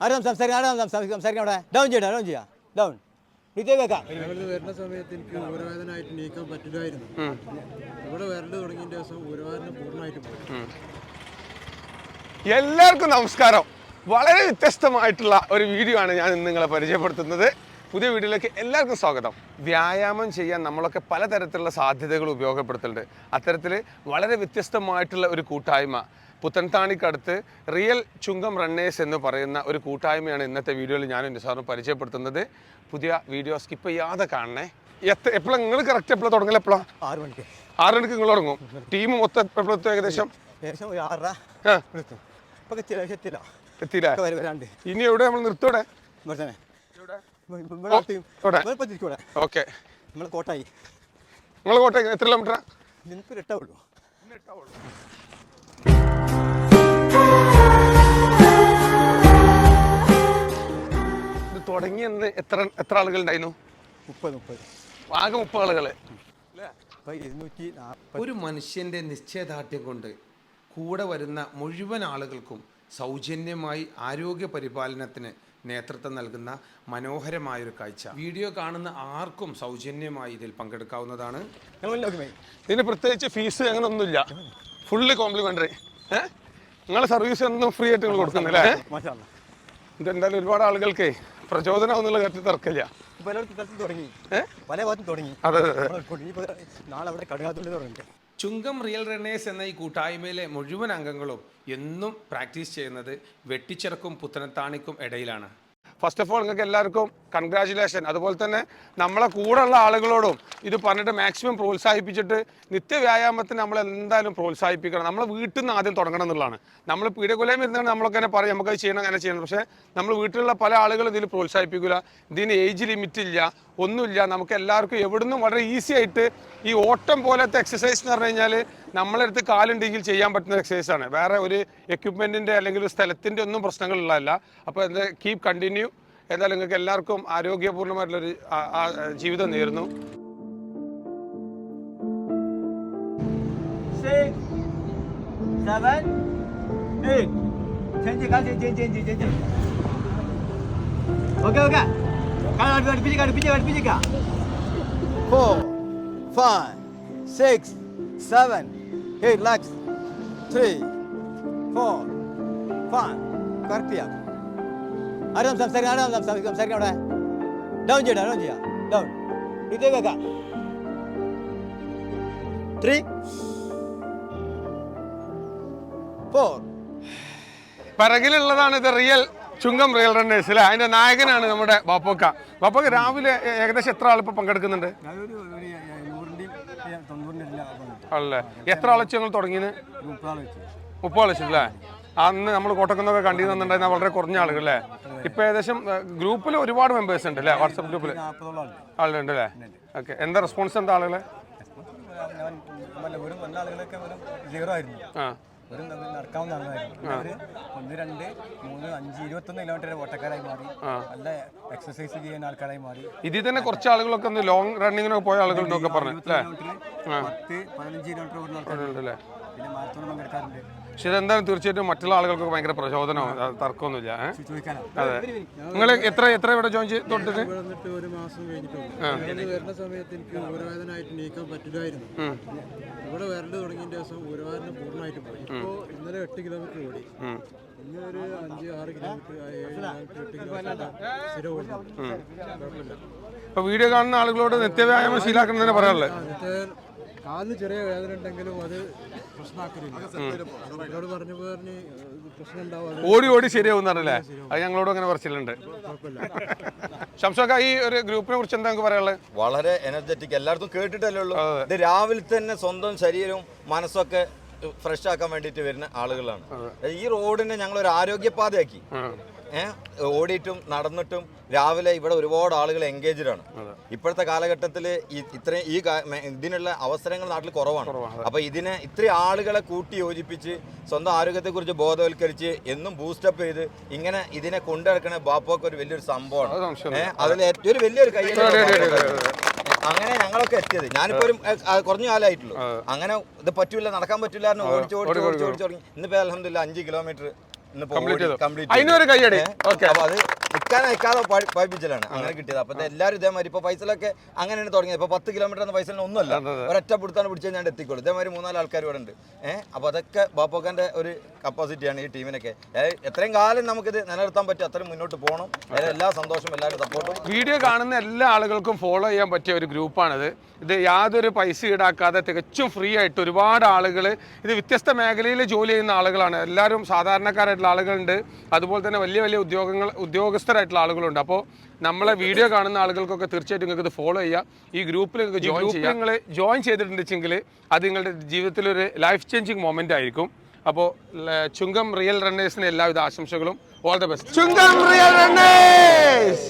ആരും സംസാരിക്കാം ആരും സംസാരിക്കാം സംസാരിക്കാം അവിടെ? ഡൗൺ ചെയ്യടാ ഡൗൺ ചെയ്യാം ഡൗൺ വരുന്ന സമയത്ത് എനിക്ക് ഊരവേദനയായിട്ട് നീക്കാൻ പറ്റില്ലായിരുന്നു ഇവിടെ വരൽ തുടങ്ങിയ ദിവസം ഊരവേദന പൂർണമായിട്ട് പോയി എല്ലാവർക്കും നമസ്കാരം. വളരെ വ്യത്യസ്തമായിട്ടുള്ള ഒരു വീഡിയോ ആണ് ഞാൻ ഇന്ന് നിങ്ങളെ പരിചയപ്പെടുത്തുന്നത്. പുതിയ വീഡിയോയിലേക്ക് എല്ലാവർക്കും സ്വാഗതം. വ്യായാമം ചെയ്യാൻ നമ്മളൊക്കെ പലതരത്തിലുള്ള സാധ്യതകൾ ഉപയോഗപ്പെടുത്തുന്നുണ്ട്. അത്തരത്തിൽ വളരെ വ്യത്യസ്തമായിട്ടുള്ള ഒരു കൂട്ടായ്മ പുത്തൻതാണിക്കടുത്ത് റിയൽ ചുങ്കം റണ്ണേഴ്സ് എന്ന് പറയുന്ന ഒരു കൂട്ടായ്മയാണ് ഇന്നത്തെ വീഡിയോയിൽ ഞാൻ നിസാറും പരിചയപ്പെടുത്തുന്നത്. പുതിയ വീഡിയോ സ്കിപ്പ് ചെയ്യാതെ കാണണേ. എത്ര എപ്പോഴാണ് നിങ്ങൾ കറക്റ്റ് എപ്പോഴാണ് തുടങ്ങൽ എപ്പോഴാണ് ആറ് മണിക്ക്. ആറ് മണിക്ക് നിങ്ങൾ തുടങ്ങും? ടീം മൊത്തം എപ്പോഴത്തും ഏകദേശം? ഏകദേശം ഒരു ആറര ആ. വിളിക്കും ഇപ്പൊ എത്തില്ല എത്തില്ല എത്തിയില്ലേ. വരാണ്ട്. ഇനി എവിടെ നമ്മൾ നിർത്തോടെ ഓക്കെ. നമ്മൾ കോട്ടായി. നിങ്ങൾ കോട്ടയം എത്ര കിലോമീറ്ററാ നിനക്ക് ഇട്ടേ ഉള്ളൂ. ഇത് തുടങ്ങിയെന്ന് എത്ര എത്ര ആളുകൾ ഉണ്ടായിരുന്നു മുപ്പത് മുപ്പത്. ആകെ മുപ്പത് ആളുകൾ ഒരു മനുഷ്യന്റെ നിശ്ചയദാർഢ്യം കൊണ്ട് കൂടെ വരുന്ന മുഴുവൻ ആളുകൾക്കും സൗജന്യമായി ആരോഗ്യ പരിപാലനത്തിന് നേതൃത്വം നൽകുന്ന മനോഹരമായൊരു കാഴ്ച. വീഡിയോ കാണുന്ന ആർക്കും സൗജന്യമായി ഇതിൽ പങ്കെടുക്കാവുന്നതാണ്. ഇതിന് പ്രത്യേകിച്ച് ഫീസ് അങ്ങനെ ഒന്നുമില്ല ഫുള്ള് കോംപ്ലിമെന്ററി നിങ്ങളെ സർവീസ് ഒന്നും ഫ്രീ ആയിട്ട് നിങ്ങൾ കൊടുക്കുന്നില്ലേ മാഷാ ഇതെന്തായാലും ഒരുപാട് ആളുകൾക്ക് പ്രചോദനം എന്നുള്ള കാര്യത്തിൽ തർക്കമില്ല ചുങ്കം റിയൽ റണ്ണേഴ്സ് എന്ന ഈ കൂട്ടായ്മയിലെ മുഴുവൻ അംഗങ്ങളും എന്നും പ്രാക്ടീസ് ചെയ്യുന്നത് വെട്ടിച്ചിറക്കും പുത്തനത്താണിക്കും ഇടയിലാണ്. ഫസ്റ്റ് ഓഫ് ഓൾ നിങ്ങൾക്ക് എല്ലാവർക്കും കൺഗ്രാചുലേഷൻ അതുപോലെ തന്നെ നമ്മളെ കൂടെയുള്ള ആളുകളോടും ഇത് പറഞ്ഞിട്ട് മാക്സിമം പ്രോത്സാഹിപ്പിച്ചിട്ട് നിത്യ നിത്യവ്യായാമത്തിന് നമ്മൾ എന്തായാലും പ്രോത്സാഹിപ്പിക്കണം. നമ്മൾ വീട്ടിൽ നിന്ന് ആദ്യം തുടങ്ങണം എന്നുള്ളതാണ്. നമ്മൾ പീഡകൊലയം ഇരുന്നാണ് നമ്മളൊക്കെ തന്നെ പറയും നമുക്കത് ചെയ്യണം അങ്ങനെ ചെയ്യണം. പക്ഷേ നമ്മൾ വീട്ടിലുള്ള പല ആളുകളും ഇതിൽ പ്രോത്സാഹിപ്പിക്കില്ല ഇതിന് ഏജ് ലിമിറ്റ് ഇല്ല ഒന്നുമില്ല. നമുക്ക് എല്ലാവർക്കും എവിടുന്നും വളരെ ഈസി ആയിട്ട് ഈ ഓട്ടം പോലത്തെ എക്സസൈസ് എന്ന് പറഞ്ഞു കഴിഞ്ഞാൽ നമ്മളെടുത്ത് കാലുണ്ടെങ്കിൽ ചെയ്യാൻ പറ്റുന്ന എക്സസൈസ് ആണ്. വേറെ ഒരു എക്യുപ്മെന്റിന്റെ അല്ലെങ്കിൽ ഒരു സ്ഥലത്തിന്റെ ഒന്നും പ്രശ്നങ്ങളുള്ളതല്ല. അപ്പോൾ കീപ് കണ്ടിന്യൂ എന്തായാലും നിങ്ങൾക്ക് എല്ലാവർക്കും ആരോഗ്യപൂർണമായിട്ടുള്ളൊരു ജീവിതം നേരുന്നു. Four five six seven eight lakhs three four five correct ചെയ്യാം Ada സംസാരിക്കാം ada സംസാരിക്കാം സംസാരിക്കാം അവിടെ? ഡൗൺ ചെയ്യടാ ഡൗൺ ചെയ്യാം ഡൗൺ ഇതേ വെക്കാം ത്രീ ഫോർ പിറകിലുള്ളതാണ് ഇത് റിയൽ ചുങ്കം റിയൽ റണ്ണേഴ്സ് അല്ലേ? അതിന്റെ നായകനാണ് നമ്മുടെ ബാപ്പോക്ക. ബാപ്പോക്ക രാവിലെ ഏകദേശം എത്ര ആൾ ഇപ്പോൾ പങ്കെടുക്കുന്നുണ്ട് അല്ലേ? എത്ര ആളെ ഞങ്ങൾ തുടങ്ങിയത്? മുപ്പത് ആളെ അല്ലേ? അന്ന് നമ്മൾ കോട്ടക്കുന്നൊക്കെ കണ്ടിരുന്നുണ്ടായിരുന്ന വളരെ കുറഞ്ഞ ആളുകൾ അല്ലേ? ഇപ്പൊ ഏകദേശം ഗ്രൂപ്പിൽ ഒരുപാട് മെമ്പേഴ്സ് ഉണ്ട് അല്ലേ? വാട്സപ്പ് ഗ്രൂപ്പിൽ. ആളുണ്ട് അല്ലേ ഓക്കെ. എന്താ റെസ്പോൺസ് എന്താ ആളുകളെ? നമുക്ക് നടക്കാവുന്ന ആളുകളായിരുന്നു അവർ ഒന്ന് രണ്ട് മൂന്ന് അഞ്ച് ഇരുപത്തൊന്ന് കിലോമീറ്റർ ഓട്ടക്കാരായി മാറി നല്ല എക്സസൈസ് ചെയ്യുന്ന ആൾക്കാരായി മാറി ഇതിൽ തന്നെ കുറച്ച് ആളുകളൊക്കെ ഒന്ന് ലോങ് റണ്ണിങ്ങിനൊക്കെ പോയ ആളുകളുണ്ടൊക്കെ പറഞ്ഞു. അല്ലേ? കിലോമീറ്റർ പത്ത് പതിനഞ്ച് കിലോമീറ്റർ ഓടുന്ന ആൾക്കാരുണ്ടല്ലേ പിന്നെ മാരത്തോൺ പങ്കെടുക്കാറുണ്ട്. പക്ഷെ ഇതെന്തായാലും തീർച്ചയായിട്ടും മറ്റുള്ള ആളുകൾക്കൊക്കെ ഭയങ്കര പ്രചോദനമാണ് അത് തർക്കമൊന്നുമില്ല ഏ? ചോദിക്കാനോ. അതെ. നിങ്ങൾ എത്ര എത്ര ഇവിടെ ജോയിൻ ചെയ്ത് തൊട്ടിട്ട്? വന്നിട്ട് ഒരു മാസം കഴിഞ്ഞിട്ടുണ്ട് വരുന്ന സമയത്ത് എനിക്ക് നീക്കാൻ പറ്റില്ലായിരുന്നു. ഇവിടെ വരൽ തുടങ്ങിയ ദിവസം ഊരവേദന പൂർണമായിട്ട് പോയി. ഇപ്പോൾ ഇന്നലെ എട്ട് കിലോമീറ്റർ ഓടി. ഇന്ന് ഒരു അഞ്ച് ആറ് കിലോമീറ്റർ ഏഴ് കിലോമീറ്റർ എട്ട് കിലോമീറ്റർ സ്ഥിരം ഓടുന്നുണ്ട് കുഴപ്പമില്ല ഇപ്പൊ വീഡിയോ കാണുന്ന ആളുകളോട് നിത്യവ്യായാമം ശീലാക്കണം തന്നെ പറയാനുള്ളത് ആ, എന്നിട്ട് കാലിന് ചെറിയ വേദന ഉണ്ടെങ്കിലും അത് പ്രശ്നമാക്കലില്ല. എന്നോട് പറഞ്ഞു പറഞ്ഞ് പ്രശ്നം ഉണ്ടാവും ഓടി ഓടി ശരിയാവും പറഞ്ഞല്ലേ? അത് ഞങ്ങളോട് അങ്ങനെ പറച്ചിലുണ്ട്. ശംസക്ക ഈ ഒരു ഗ്രൂപ്പിനെ കുറിച്ച് എന്താ നിങ്ങൾക്ക് പറയാനുള്ളത്? വളരെ എനർജറ്റിക് എല്ലായിടത്തും കേട്ടിട്ടല്ലേ ഉള്ളൂ? ഇത് രാവിലെ തന്നെ സ്വന്തം ശരീരവും മനസ്സൊക്കെ ഫ്രഷ് ആക്കാൻ വേണ്ടിയിട്ട് വരുന്ന ആളുകളാണ്. ഈ റോഡിനെ ഞങ്ങൾ ഒരു ആരോഗ്യപാതയാക്കി ഓടിയിട്ടും നടന്നിട്ടും രാവിലെ ഇവിടെ ഒരുപാട് ആളുകൾ എൻഗേജ്ഡ് ആണ്. ഇപ്പോഴത്തെ കാലഘട്ടത്തിൽ ഇത്രയും ഈ ഇതിനുള്ള അവസരങ്ങൾ നാട്ടിൽ കുറവാണ്. അപ്പോൾ ഇതിനെ ഇത്രയും ആളുകളെ കൂട്ടി യോജിപ്പിച്ച് സ്വന്തം ആരോഗ്യത്തെക്കുറിച്ച് ബോധവൽക്കരിച്ച് എന്നും ബൂസ്റ്റപ്പ് ചെയ്ത് ഇങ്ങനെ ഇതിനെ കൊണ്ടുനടക്കണ ബാപ്പോക്ക് ഒരു വലിയൊരു സംഭവമാണ്. അതിൽ ഏറ്റവും ഒരു വലിയൊരു കൈ അങ്ങനെ ഞങ്ങളൊക്കെ എത്തിയത്. ഞാനിപ്പോ ഒരു കുറഞ്ഞു കാലമായിട്ടുള്ളൂ അങ്ങനെ ഇത് പറ്റൂല നടക്കാൻ പറ്റില്ല എന്ന് ഓടിച്ച് ഓടിച്ച് ഓടിച്ച് ഓടിച്ച് തുടങ്ങി ഇന്നിപ്പോ അലഹമില്ല അഞ്ച് കിലോമീറ്റർ Complete ചെയ്തു. കംപ്ലീറ്റ് അതിനൊരു കൈയടി ഓക്കെ അപ്പൊ അത് നിൽക്കാൻ അയക്കാതെ പഠി- പഠിപ്പിച്ചലാണ് അങ്ങനെ കിട്ടിയത്. അപ്പൊ എല്ലാവരും ഇതേമാതിരി ഇപ്പൊ പൈസലൊക്കെ അങ്ങനെയാണ് തുടങ്ങിയത്. ഇപ്പൊ പത്ത് കിലോമീറ്റർ എന്ന പൈസ ഒന്നുമല്ല. ഒരൊറ്റ പിടുത്താണ് പിടിച്ചാൽ ഞാൻ എത്തിക്കോളൂ. ഇതേമാതിരി മൂന്നാൽ ആൾക്കാർ ഇവിടെ ഉണ്ട് ഏഹ് അപ്പൊ അതൊക്കെ ബാപ്പോക്കാന്റെ ഒരു കപ്പാസിറ്റിയാണ് ഈ ടീമിനൊക്കെ. എത്രയും കാലം നമുക്കിത് നിലനിർത്താൻ പറ്റും. അത്രയും മുന്നോട്ട് പോകണം. എല്ലാ സന്തോഷവും എല്ലാവരും സപ്പോർട്ടും വീഡിയോ കാണുന്ന എല്ലാ ആളുകൾക്കും ഫോളോ ചെയ്യാൻ പറ്റിയ ഒരു ഗ്രൂപ്പാണിത് ഇത് യാതൊരു പൈസ ഈടാക്കാതെ തികച്ചും ഫ്രീ ആയിട്ട് ഒരുപാട് ആളുകൾ ഇത് വ്യത്യസ്ത മേഖലയിൽ ജോലി ചെയ്യുന്ന ആളുകളാണ്. എല്ലാവരും സാധാരണക്കാരായിട്ടുള്ള ആളുകളുണ്ട്. അതുപോലെ തന്നെ വലിയ വലിയ ഉദ്യോഗങ്ങൾ ഉദ്യോഗസ്ഥരായിട്ടുള്ള ആളുകളുണ്ട്. അപ്പോൾ നമ്മളെ വീഡിയോ കാണുന്ന ആളുകൾക്കൊക്കെ തീർച്ചയായിട്ടും നിങ്ങൾക്ക് ഇത് ഫോളോ ചെയ്യാം. ഈ ഗ്രൂപ്പിൽ നിങ്ങൾക്ക് ജോയിൻ ചെയ്യാം. നിങ്ങൾ ജോയിൻ ചെയ്തിട്ടുണ്ടെങ്കിൽ അത് നിങ്ങളുടെ ജീവിതത്തിലൊരു ലൈഫ് ചേഞ്ചിങ് മൊമെന്റ് ആയിരിക്കും. അപ്പോൾ ചുങ്കം റിയൽ റണ്ണേഴ്സിന് എല്ലാവിധ ആശംസകളും. All the best Chungam real runners